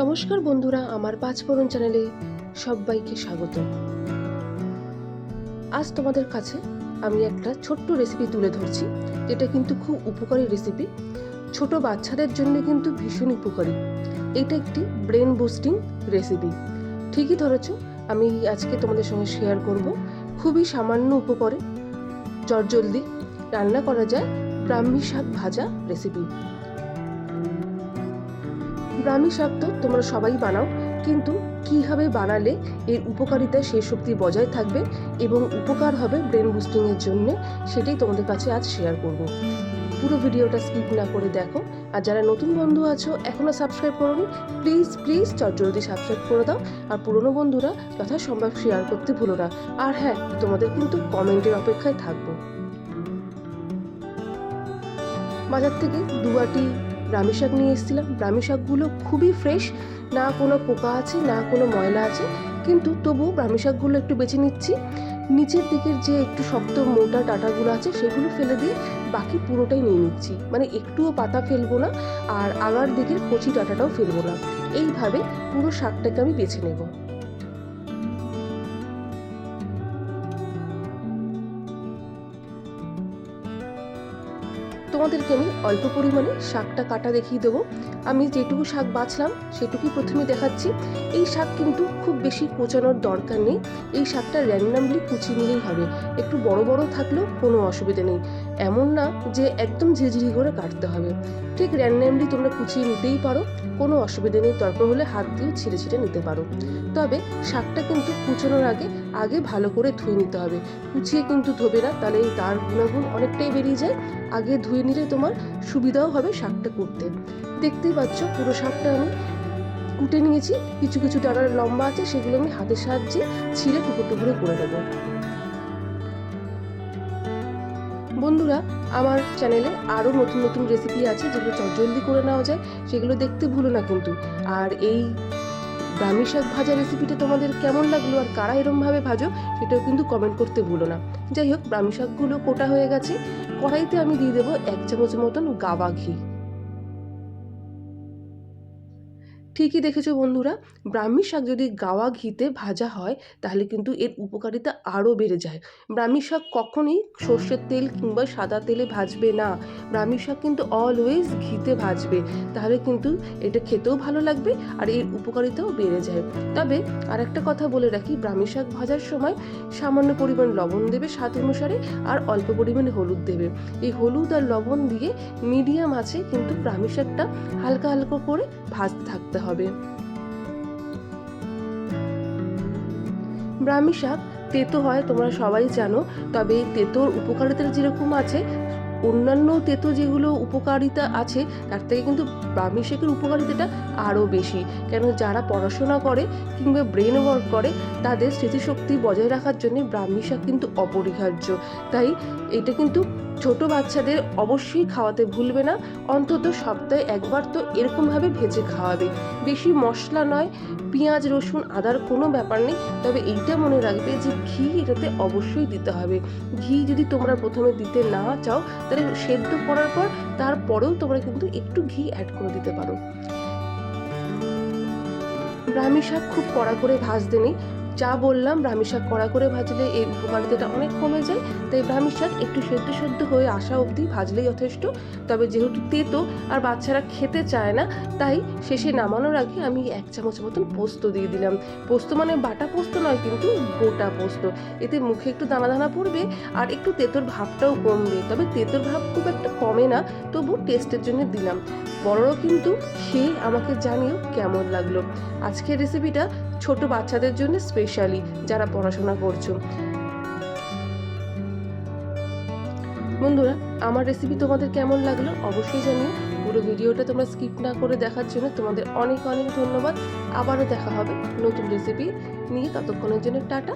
নমস্কার বন্ধুরা আমার পাঁচফোড়ন চ্যানেলে সবাইকে স্বাগত। আজ তোমাদের কাছে আমি একটা ছোট্ট রেসিপি তুলে ধরছি, যেটা কিন্তু খুব উপকারী রেসিপি ছোট বাচ্চাদের জন্য কিন্তু ভীষণ উপকারী। এটা একটি ব্রেন বুস্টিং রেসিপি ঠিকই ধরেছ, আমি আজকে তোমাদের সঙ্গে শেয়ার করব। খুবই সামান্য উপকরে জলদি রান্না করা যায় ব্রাহ্মী শাক ভাজা রেসিপি ব্রাহ্মী শাক তো তোমরা সবাই বানাও, কিন্তু কীভাবে বানালে এর উপকারিতা সেই শক্তি বজায় থাকবে এবং উপকার হবে ব্রেন বুস্টিংয়ের জন্য, সেটাই তোমাদের কাছে আজ শেয়ার করব। পুরো ভিডিওটা স্কিপ না করে দেখো, আর যারা নতুন বন্ধু আছো এখনও সাবস্ক্রাইব করোনি প্লিজ প্লিজ জলদি সাবস্ক্রাইব করে দাও, আর পুরনো বন্ধুরা যথাসম্ভব শেয়ার করতে ভুলো না। আর হ্যাঁ তোমাদের কিন্তু কমেন্টের অপেক্ষায় থাকব। বাজার থেকে দুয়াটি ব্রাহ্মী শাক নিয়ে এসেছিলাম। ব্রাহ্মী শাকগুলো খুবই ফ্রেশ না কোনো পোকা আছে, না কোনো ময়লা আছে, কিন্তু তবুও ব্রাহ্মী শাকগুলো একটু বেছে নিচ্ছি। নিচের দিকের যে একটু শক্ত মোটা ডাটাগুলো আছে, সেগুলো ফেলে দিয়ে বাকি পুরোটাই নিয়ে নিচ্ছি। মানে একটুও পাতা ফেলব না, আর আগার দিকের কচি ডাটাটাও ফেলব না। এইভাবে পুরো শাকটাকে আমি বেছে নেব। তোমাদেরকে আমি অল্প পরিমাণে শাকটা কাটা দেখিয়ে দেবো? আমি যেটুকু শাক বাছলাম, সেটুকুই প্রথমে দেখাচ্ছি। এই শাক কিন্তু খুব বেশি কোচানোর দরকার নেই। এই শাকটা র্যান্ডামলি কুচিয়ে নিলেই হবে। একটু বড় বড় থাকলেও কোনো অসুবিধা নেই। এমন না যে একদম ঝিঝিরি করে কাটতে হবে। ঠিক র্যান্ডামলি তোমরা কুচিয়ে নিতেই পারো, কোনো অসুবিধা নেই দরকার হলে হাত দিয়ে ছিঁড়ে ছিঁড়ে নিতে পারো। তবে শাকটা কিন্তু কুচানোর আগে আগে ভালো করে ধুয়ে নিতে হবে। কুচিয়ে কিন্তু ধোবে না, তাহলে তার গুণাগুণ অনেকটাই বেরিয়ে যায়। আগে ধুয়ে নিলে তোমার সুবিধাও হবে শাকটা কুটতে। দেখতেই পাচ্ছ, পুরো শাকটা আমি কুটে নিয়েছি। কিছু কিছু ডানার লম্বা আছে, সেগুলো আমি হাতের সাহায্যে ছিঁড়ে টুকরো টুকরো করে দেবো বন্ধুরা, আমার চ্যানেলে আরও নতুন নতুন রেসিপি আছে যেগুলো চটজলদি করে নেওয়া যায়, সেগুলো দেখতে ভুলো না কিন্তু। আর এই ব্রাহ্মী শাক ভাজা রেসিপিটা তোমাদের কেমন লাগল আর কারা এরমভাবে ভাজো, সেটাও কিন্তু কমেন্ট করতে ভুলো না। যাই হোক ব্রাহ্মী শাকগুলো কোটা হয়ে গেছে। কড়াইতে আমি দিয়ে দেবো এক চামচ মতন গাওয়া ঘি। ঠিকই দেখেছ বন্ধুরা, ব্রাহ্মী শাক যদি গাওয়া ঘিতে ভাজা হয়, তাহলে কিন্তু এর উপকারিতা আরও বেড়ে যায়। ব্রাহ্মী শাক কখনোই সর্ষের তেল কিংবা সাদা তেলে ভাজবে না। ব্রাহ্মী শাক কিন্তু অলওয়েজ ঘিতে ভাজবে, তাহলে কিন্তু এটা খেতেও ভালো লাগবে আর এর উপকারিতাও বেড়ে যায়। তবে আর একটা কথা বলে রাখি, ব্রাহ্মী শাক ভাজার সময় সামান্য পরিমাণ লবণ দেবে স্বাদ অনুসারে আর অল্প পরিমাণে হলুদ দেবে। এই হলুদ আর লবণ দিয়ে মিডিয়াম আছে কিন্তু ব্রাহ্মী শাকটা হালকা হালকা করে ভাজতে থাকতে ব্রাহ্মী শাক তেতো হয় তোমরা সবাই জানো তবে তেতোর উপকারিতা যেরকম আছে অন্যান্য তেতো যেগুলো উপকারিতা আছে, তার থেকে কিন্তু ব্রাহ্মী শাকের উপকারিতাটা আরও বেশি। কেন যারা পড়াশোনা করে কিংবা ব্রেন ওয়ার্ক করে, তাদের স্মৃতিশক্তি বজায় রাখার জন্য ব্রাহ্মী শাক কিন্তু অপরিহার্য। তাই এটা কিন্তু ছোট বাচ্চাদের অবশ্যই খাওয়াতে ভুলবে না, অন্তত সপ্তাহে একবার তো এরকমভাবে ভেজে খাওয়াবে। বেশি মশলা নয়, পেঁয়াজ, রসুন, আদার কোনো ব্যাপার নেই, তবে এইটা মনে রাখবে যে ঘি এটাতে অবশ্যই দিতে হবে। ঘি যদি তোমরা প্রথমে দিতে না চাও তাহলে সেদ্ধ করার পর তারপরেও তোমরা কিন্তু একটু ঘি অ্যাড করে দিতে পারো। ব্রাহ্মী শাক খুব কড়া করে ভাজতে নেই। যা বললাম ব্রাহ্মী শাক কড়া করে ভাজলে এর উপকারিতাটা অনেক কমে যায়, তাই ব্রাহ্মী শাক একটু সেদ্ধ সেদ্ধ হয়ে আসা অবধি ভাজলেই যথেষ্ট। তবে যেহেতু তেতো আর বাচ্চারা খেতে চায় না, তাই শেষে নামানোর আগে আমি এক চামচ মতন পোস্ত দিয়ে দিলাম। পোস্ত মানে বাটা পোস্ত নয়, কিন্তু গোটা পোস্ত। এতে মুখে একটু দানা দানা পড়বে আর একটু তেতোর ভাবটাও কমবে। তবে তেতোর ভাব খুব একটা কমে না, তবু টেস্টের জন্য দিলাম। বড়রাও কিন্তু খেয়ে আমাকে জানিও কেমন লাগল। আজকের রেসিপিটা ছোট বাচ্চাদের জন্য স্পেশালি যারা পড়াশোনা করছ। বন্ধুরা, আমার রেসিপি তোমাদের কেমন লাগল অবশ্যই জানিও। পুরো ভিডিওটা তোমরা স্কিপ না করে দেখার জন্য তোমাদের অনেক অনেক ধন্যবাদ। আবারও দেখা হবে নতুন রেসিপি নিয়ে। ততক্ষণের জন্য টাটা।